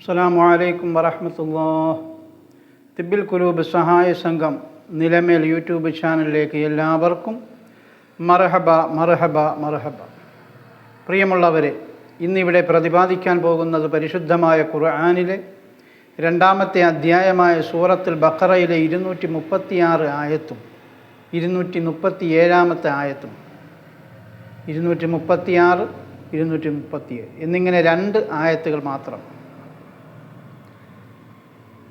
അസ്സലാമു വലൈക്കും വരഹമത്തല്ലാ തിബിൽ കുലൂബ് സഹായ സംഘം നിലമേൽ യൂട്യൂബ് ചാനലിലേക്ക് എല്ലാവർക്കും മർഹബ മർഹബ മർഹബ. പ്രിയമുള്ളവരെ ഇന്നിവിടെ പ്രതിപാദിക്കാൻ പോകുന്നത് പരിശുദ്ധമായ ഖുർആാനിലെ രണ്ടാമത്തെ അധ്യായമായ സൂറത്തിൽ ബക്കറയിലെ ഇരുന്നൂറ്റി മുപ്പത്തിയാറ് ആയത്തും ഇരുന്നൂറ്റി മുപ്പത്തി ഏഴാമത്തെ ആയത്തും. ഇരുന്നൂറ്റി മുപ്പത്തിയാറ് ഇരുന്നൂറ്റി മുപ്പത്തിയേഴ് എന്നിങ്ങനെ രണ്ട് ആയത്തുകൾ മാത്രം.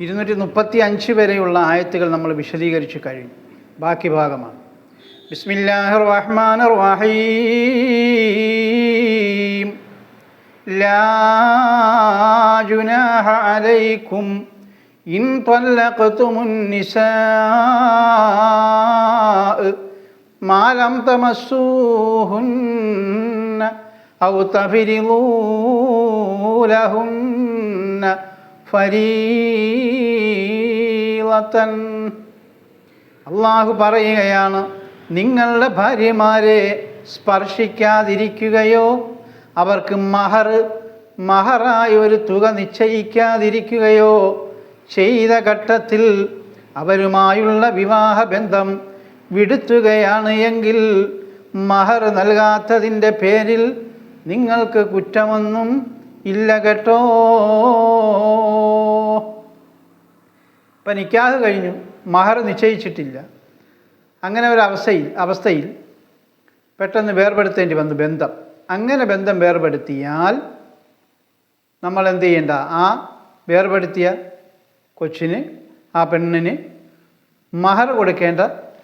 ഇരുന്നൂറ്റി മുപ്പത്തി അഞ്ച് വരെയുള്ള ആയത്തുകൾ നമ്മൾ വിശദീകരിച്ചു കഴിഞ്ഞു ബാക്കി ഭാഗമാണ് ബിസ്മില്ലാഹിർ റഹ്മാനിർ റഹീം ലാ ജുനാഹ അലൈക്കും ഇൻ طلقتم النساء ما لم تمسوهن أو تفرضوا لهن ഫരീളത്തൻ അള്ളാഹു പറയുകയാണ് നിങ്ങളുടെ ഭാര്യമാരെ സ്പർശിക്കാതിരിക്കുകയോ അവർക്ക് മഹർ മഹറായി ഒരു തുക നിശ്ചയിക്കാതിരിക്കുകയോ ചെയ്ത ഘട്ടത്തിൽ അവരുമായുള്ള വിവാഹ ബന്ധം വിടുത്തുകയാണ് എങ്കിൽ മഹർ നൽകാത്തതിന്റെ പേരിൽ നിങ്ങൾക്ക് കുറ്റമൊന്നും ഇല്ല കേട്ടോ. ഇപ്പം നിക്കാഹ് കഴിഞ്ഞു. മഹർ നിശ്ചയിച്ചിട്ടില്ല. അങ്ങനെ ഒരു അവസ്ഥയിൽ അവസ്ഥയിൽ പെട്ടെന്ന് വേർപെടുത്തേണ്ടി വന്നു ബന്ധം. അങ്ങനെ ബന്ധം വേർപെടുത്തിയാൽ നമ്മൾ എന്ത് ചെയ്യേണ്ട? ആ വേർപെടുത്തിയ കൊച്ചിന് ആ പെണ്ണിന് മഹർ കൊടുക്കേണ്ട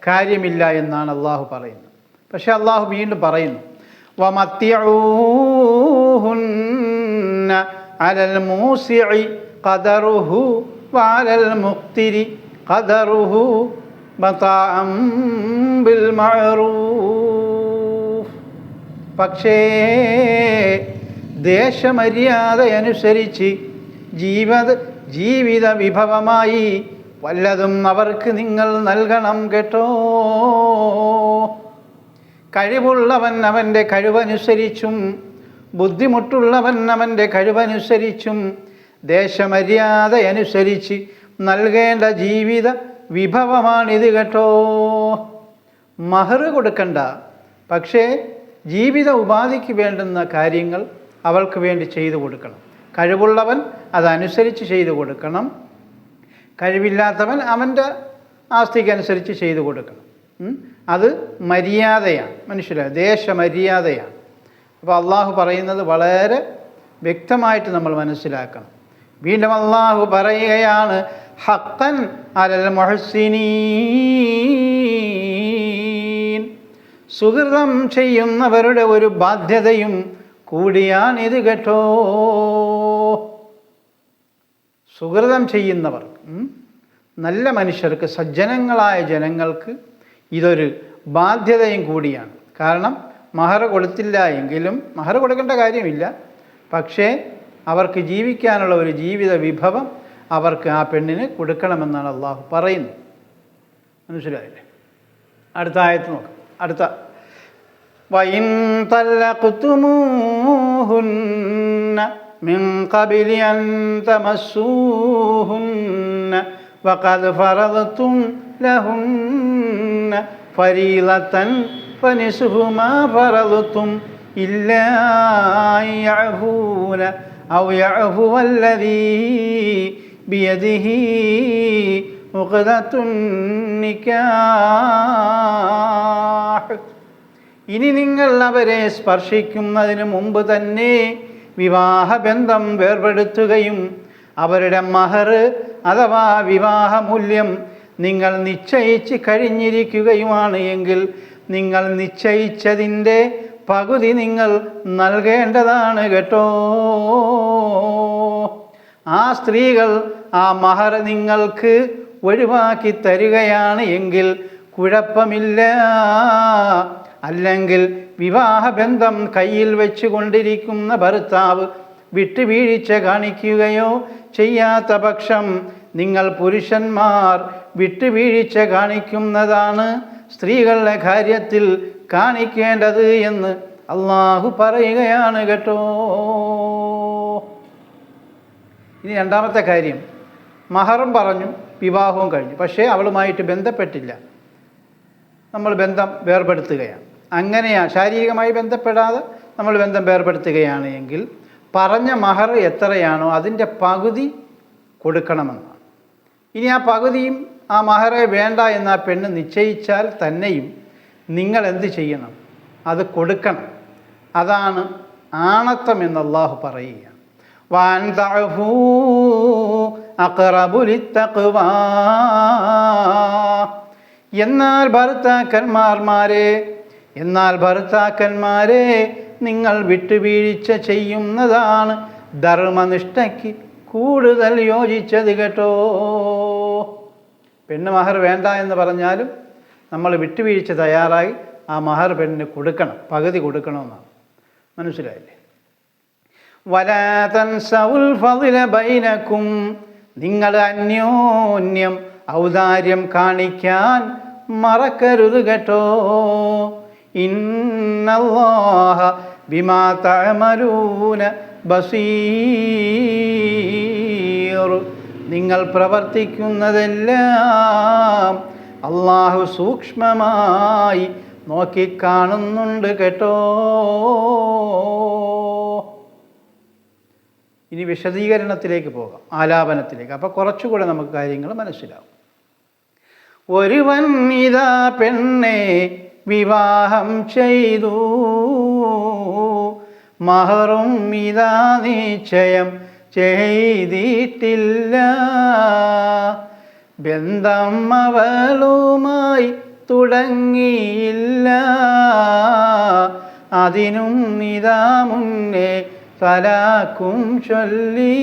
കാര്യമില്ല എന്നാണ് അള്ളാഹു പറയുന്നത്. പക്ഷേ അള്ളാഹു വീണ്ടും പറയുന്നു വമത്യൂ അലൽ മൂസിഇ ഖദറുഹു വഅലൽ മുക്തിരി ഖദറുഹു മതാഅം ബിൽ മഅറൂഫ്. പക്ഷേ ദേശമര്യാദയനുസരിച്ച് ജീവിത ജീവിത വിഭവമായി വല്ലതും അവർക്ക് നിങ്ങൾ നൽകണം കേട്ടോ. കഴിവുള്ളവൻ അവന്റെ കഴിവനുസരിച്ചും ബുദ്ധിമുട്ടുള്ളവൻ അവന്റെ കഴിവനുസരിച്ചും ദേശമര്യാദയനുസരിച്ച് നൽകേണ്ട ജീവിത വിഭവമാണിത് കേട്ടോ. മഹർ കൊടുക്കണ്ട. പക്ഷേ ജീവിത ഉപാധിക്ക് വേണ്ടുന്ന കാര്യങ്ങൾ അവൾക്ക് വേണ്ടി ചെയ്തു കൊടുക്കണം. കഴിവുള്ളവൻ അതനുസരിച്ച് ചെയ്തു കൊടുക്കണം. കഴിവില്ലാത്തവൻ അവന്റെ ആസ്തിക്കനുസരിച്ച് ചെയ്തു കൊടുക്കണം. അത് മര്യാദയാണ്. മനുഷ്യരെ ദേശമര്യാദയാണ്. അപ്പോൾ അള്ളാഹു പറയുന്നത് വളരെ വ്യക്തമായിട്ട് നമ്മൾ മനസ്സിലാക്കണം. വീണ്ടും അള്ളാഹു പറയുകയാണ് ഹക്കൻ അലൽ സുഹൃതം ചെയ്യുന്നവരുടെ ഒരു ബാധ്യതയും കൂടിയാണിത് കേട്ടോ. സുഹൃതം ചെയ്യുന്നവർ നല്ല മനുഷ്യർക്ക് സജ്ജനങ്ങളായ ജനങ്ങൾക്ക് ഇതൊരു ബാധ്യതയും കൂടിയാണ്. കാരണം മഹർ കൊടുത്തില്ല എങ്കിലും മഹർ കൊടുക്കേണ്ട കാര്യമില്ല പക്ഷേ അവർക്ക് ജീവിക്കാനുള്ള ഒരു ജീവിത വിഭവം അവർക്ക് ആ പെണ്ണിന് കൊടുക്കണമെന്നാണ് അള്ളാഹു പറയുന്നത് മനസ്സിലായില്ലേ അടുത്ത ആയത്ത് നോക്കാം അടുത്ത وإن طلقتموهن من قبل أن تمسوهن وقد فرضتم لهن فريضة فنصف ما فرضتم إلا أن يعفون أو يعفو الذي بيده عقدة النكاح ഇനി നിങ്ങൾ അവരെ സ്പർശിക്കുന്നതിന് മുമ്പ് തന്നെ വിവാഹബന്ധം വേർപെടുത്തുകയും അവരുടെ മഹർ അഥവാ വിവാഹമൂല്യം നിങ്ങൾ നിശ്ചയിച്ച് കഴിഞ്ഞിരിക്കുകയുമാണ് എങ്കിൽ നിങ്ങൾ നിശ്ചയിച്ചതിന്റെ പകുതി നിങ്ങൾ നൽകേണ്ടതാണ് കേട്ടോ. ആ സ്ത്രീകൾ ആ മഹർ നിങ്ങൾക്ക് ഒഴിവാക്കി തരികയാണ് എങ്കിൽ കുഴപ്പമില്ല. അല്ലെങ്കിൽ വിവാഹബന്ധം കയ്യിൽ വെച്ചുകൊണ്ടിരിക്കുന്ന ഭർത്താവ് വിട്ടുവീഴ്ച കാണിക്കുകയോ ചെയ്യാത്ത പക്ഷം നിങ്ങൾ പുരുഷന്മാർ വിട്ടുവീഴ്ച കാണിക്കുന്നതാണ് സ്ത്രീകളുടെ കാര്യത്തിൽ കാണിക്കേണ്ടത് എന്ന് അള്ളാഹു പറയുകയാണ് കേട്ടോ. ഇനി രണ്ടാമത്തെ കാര്യം. മഹറും പറഞ്ഞു വിവാഹവും കഴിഞ്ഞു. പക്ഷേ അവളുമായിട്ട് ബന്ധപ്പെട്ടില്ല. നമ്മൾ ബന്ധം വേർപെടുത്തുകയാണ്. അങ്ങനെയാണ് ശാരീരികമായി ബന്ധപ്പെടാതെ നമ്മൾ ബന്ധം വേർപെടുത്തുകയാണ് എങ്കിൽ പറഞ്ഞ മഹർ എത്രയാണോ അതിന്റെ പകുതി കൊടുക്കണമെന്നാണ്. ഇനി ആ പകുതിയും ആ മഹറെ വേണ്ട എന്ന് ആ പെണ്ണ് നിശ്ചയിച്ചാൽ തന്നെയും നിങ്ങൾ എന്ത് ചെയ്യണം അത് കൊടുക്കണം അതാണ് ആണത്തം എന്ന് അള്ളാഹു പറയുക വാൻ. എന്നാൽ ഭർത്താക്കന്മാർമാരെ എന്നാൽ ഭർത്താക്കന്മാരെ നിങ്ങൾ വിട്ടുവീഴ്ച ചെയ്യുന്നതാണ് ധർമ്മനിഷ്ഠയ്ക്ക് കൂടുതൽ യോജിച്ചത് കേട്ടോ പെണ്ണ് മഹർ വേണ്ട എന്ന് പറഞ്ഞാലും നമ്മൾ വിട്ടുവീഴ്ച തയ്യാറായി ആ മഹർ പെണ്ണിന് കൊടുക്കണം പകുതി കൊടുക്കണമെന്നാണ്. മനസ്സിലായില്ലേ? വലാതൻ സൗൽ നിങ്ങൾ അന്യോന്യം ഔദാര്യം കാണിക്കാൻ മറക്കരുത് കേട്ടോ. ഇന്നല്ലാഹ ബിമാ തഅമലൂന ബസീർ. നിങ്ങൾ പ്രവർത്തിക്കുന്നതെല്ലാം അള്ളാഹു സൂക്ഷ്മമായി നോക്കിക്കാണുന്നുണ്ട് കേട്ടോ. ഇനി വിശദീകരണത്തിലേക്ക് പോകാം ആലാപനത്തിലേക്ക്. അപ്പോൾ കുറച്ചുകൂടെ നമുക്ക് കാര്യങ്ങൾ മനസ്സിലാവും. ഒരു ഇതാ പെണ്ണെ വിവാഹം ചെയ്തു. മഹറും ഇതാ നിശ്ചയം ചെയ്തിട്ടില്ല. ബന്ധം അവളുമായി തുടങ്ങിയില്ല. അതിനും ഇതാ മുന്നേ തലാക്കും ചൊല്ലി.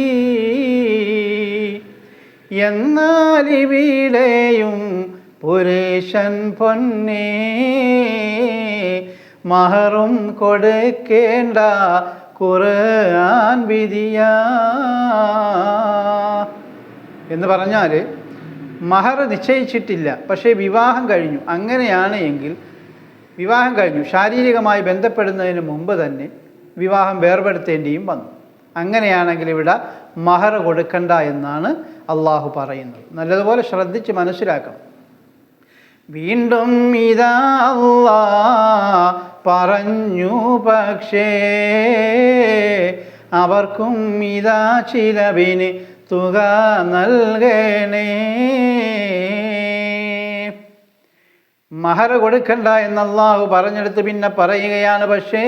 എന്നാൽ ഇവിടെയും പുരുഷൻ പൊന്നേ മഹറും കൊടുക്കേണ്ട ഖുർആൻ വിധിയ എന്ന് പറഞ്ഞാൽ മഹർ നിശ്ചയിച്ചിട്ടില്ല പക്ഷേ വിവാഹം കഴിഞ്ഞു. അങ്ങനെയാണ് എങ്കിൽ വിവാഹം കഴിഞ്ഞു. ശാരീരികമായി ബന്ധപ്പെടുന്നതിന് മുമ്പ് തന്നെ വിവാഹം വേർപെടുത്തേണ്ടിയും വന്നു. അങ്ങനെയാണെങ്കിൽ ഇവിടെ മഹർ കൊടുക്കണ്ട എന്നാണ് അള്ളാഹു പറയുന്നത്. നല്ലതുപോലെ ശ്രദ്ധിച്ച് മനസ്സിലാക്കണം. വീണ്ടും ഇതാ പറഞ്ഞു പക്ഷേ അവർക്കും ഇതാ ചിലവിന് തുക നൽകണേ. മഹർ കൊടുക്കണ്ട എന്നല്ലാഹു പറഞ്ഞെടുത്ത് പിന്നെ പറയുകയാണ് പക്ഷേ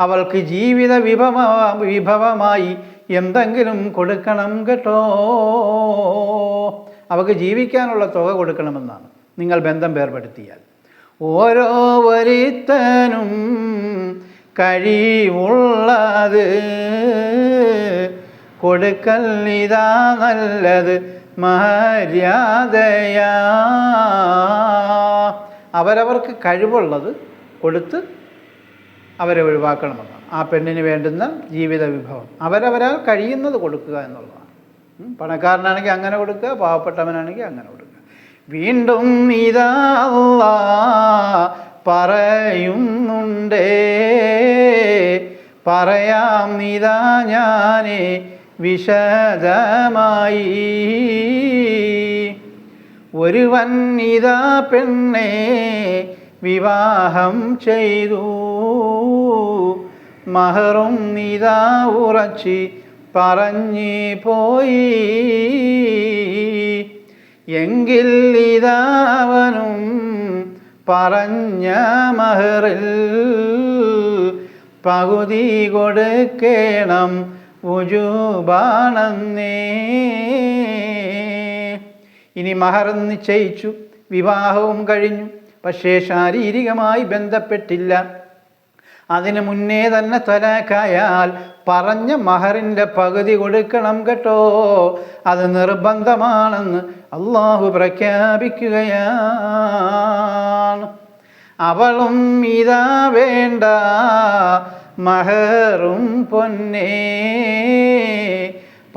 അവൾക്ക് ജീവിത വിഭവ വിഭവമായി എന്തെങ്കിലും കൊടുക്കണം കേട്ടോ. അവൾക്ക് ജീവിക്കാനുള്ള തുക കൊടുക്കണമെന്നാണ്. നിങ്ങൾ ബന്ധം വേർപെടുത്തിയാൽ. ഓരോരുത്തനും കഴിവുള്ളത് കൊടുക്കൽ ഇതാ നല്ലത് മര്യാദയാ. അവരവർക്ക് കഴിവുള്ളത് കൊടുത്ത് അവരെ ഒഴിവാക്കണമെന്നാണ്. ആ പെണ്ണിന് വേണ്ടുന്ന ജീവിത വിഭവം. അവരവരാൽ കഴിയുന്നത് കൊടുക്കുക എന്നുള്ളതാണ്. പണക്കാരനാണെങ്കിൽ അങ്ങനെ കൊടുക്കുക പാവപ്പെട്ടവനാണെങ്കിൽ അങ്ങനെ കൊടുക്കുക. വീണ്ടും ഇതാവ പറയുന്നുണ്ടേ. പറയാം നിതാ ഞാനേ വിശദമായി. ഒരുവൻ ഇതാ പെണ്ണെ വിവാഹം ചെയ്തു. മഹറും ഇതാ ഉറച്ചി പറഞ്ഞു പോയി. എങ്കിൽ ഇതാവനും പറഞ്ഞ മഹറിൽ പകുതി കൊടുക്കണം ഉജുബാണന്നേ. ഇനി മഹർ നിശ്ചയിച്ചു വിവാഹവും കഴിഞ്ഞു പക്ഷേ ശാരീരികമായി ബന്ധപ്പെട്ടില്ല. അതിനു മുന്നേ തന്നെ തലാക്കായാൽ പറഞ്ഞ മഹറിന്റെ പകുതി കൊടുക്കണം കേട്ടോ. അത് നിർബന്ധമാണെന്ന് അള്ളാഹു പ്രഖ്യാപിക്കുകയാണ്. അവളും ഇതാ വേണ്ട മഹറും പൊന്നേ.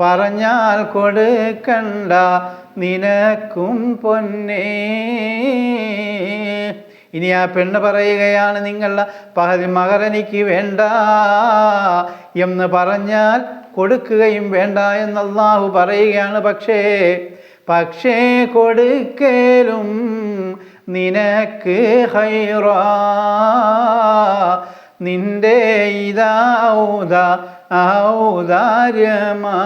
പറഞ്ഞാൽ കൊടുക്കണ്ട നിനക്കും പൊന്നേ. ഇനി ആ പെണ്ണ് പറയുകയാണ് നിങ്ങൾ പകുതി മകരനിക്ക് വേണ്ട എന്ന് പറഞ്ഞാൽ കൊടുക്കുകയും വേണ്ട എന്ന് പറയുകയാണ്. പക്ഷേ പക്ഷേ കൊടുക്കലും നിനക്ക് ഹൈറാ. നിന്റെ ഇതാ ഔദാര്യമാ.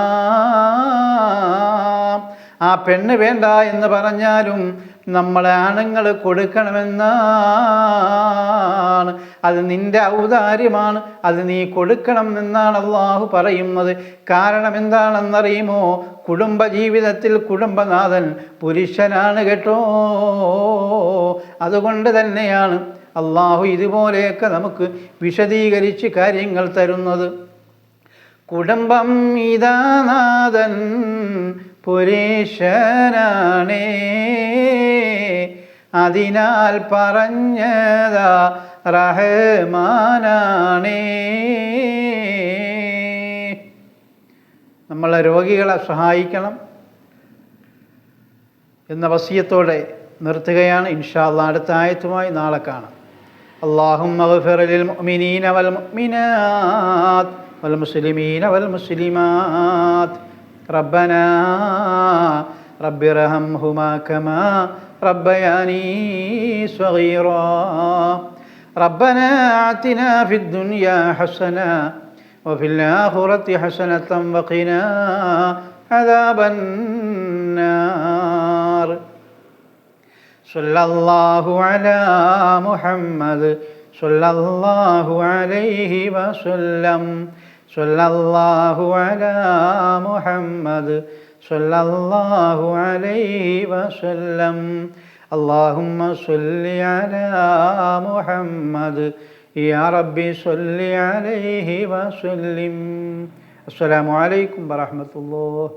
ആ പെണ്ണ് വേണ്ട എന്ന് പറഞ്ഞാലും നമ്മളെ ആണുങ്ങൾ കൊടുക്കണമെന്നാണ്. അത് നിന്റെ ഔദാര്യമാണ്. അത് നീ കൊടുക്കണം എന്നാണ് അള്ളാഹു പറയുന്നത്. കാരണം എന്താണെന്നറിയുമോ? കുടുംബ ജീവിതത്തിൽ കുടുംബനാഥൻ പുരുഷനാണ് കേട്ടോ. അതുകൊണ്ട് തന്നെയാണ് അള്ളാഹു ഇതുപോലെയൊക്കെ നമുക്ക് വിശദീകരിച്ച് കാര്യങ്ങൾ തരുന്നത്. കുടുംബം ഇതാനാഥൻ പുരുഷനാണേ അതിനാൽ പറഞ്ഞതാ റഹ്മാനാണേ നമ്മളെ രോഗികളെ സഹായിക്കണം എന്ന വസിയത്തോടെ നിർത്തുകയാണ് ഇൻഷാ അള്ളാ അടുത്ത ആയത്തുമായി നാളെ കാണാം اللهم اغفر للمؤمنين والمؤمنات والمسلمين والمسلمات ربنا رب ارحمهما كما ربياني صغيرا ربنا آتنا في الدنيا حسنة وفي الآخرة حسنة وقنا عذاب النار صلى الله على محمد صلى الله عليه وسلم صلى الله على محمد صلى الله عليه وسلم اللهم صل على محمد يا ربي صل عليه وسلم السلام عليكم ورحمة الله